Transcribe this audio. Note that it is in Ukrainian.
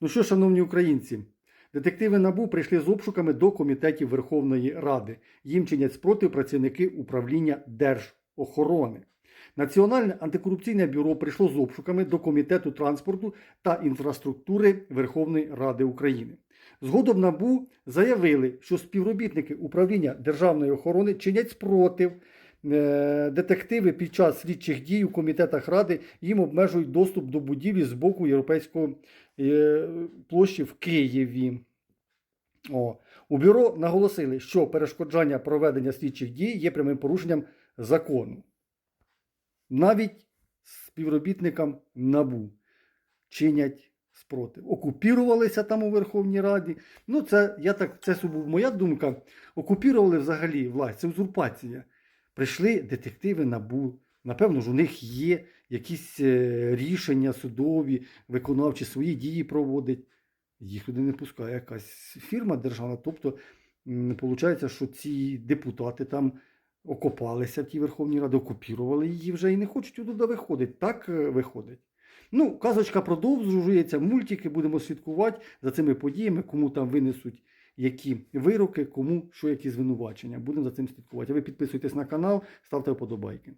Ну що, шановні українці, детективи НАБУ прийшли з обшуками до комітетів Верховної Ради. Їм чинять спротив працівники управління Держохорони. Національне антикорупційне бюро прийшло з обшуками до Комітету транспорту та інфраструктури Верховної Ради України. Згодом НАБУ заявили, що співробітники управління державної охорони чинять спротив. Е, Детективи під час слідчих дій у комітетах ради їм обмежують доступ до будівлі з боку європейської е, площі в Києві. О. У бюро наголосили, що перешкоджання проведення слідчих дій є прямим порушенням закону. Навіть співробітникам НАБУ чинять спротив. Окупірувалися там у Верховній Раді. Ну, це я так, це моя думка. Окупірували взагалі власть. Це узурпація. Прийшли детективи НАБУ. Напевно ж, у них є якісь е, рішення судові, виконавчі свої дії проводять. Їх туди не пускає якась фірма державна. Тобто, виходить, що ці депутати там окопалися в тій Верховній Раді, окупірували її вже і не хочуть туди виходити. Так е, виходить. Ну, казочка продовжується, мультики, будемо слідкувати за цими подіями, кому там винесуть які вироки, кому що які звинувачення. Будемо за цим слідкувати. Ви підписуйтесь на канал, ставте вподобайки.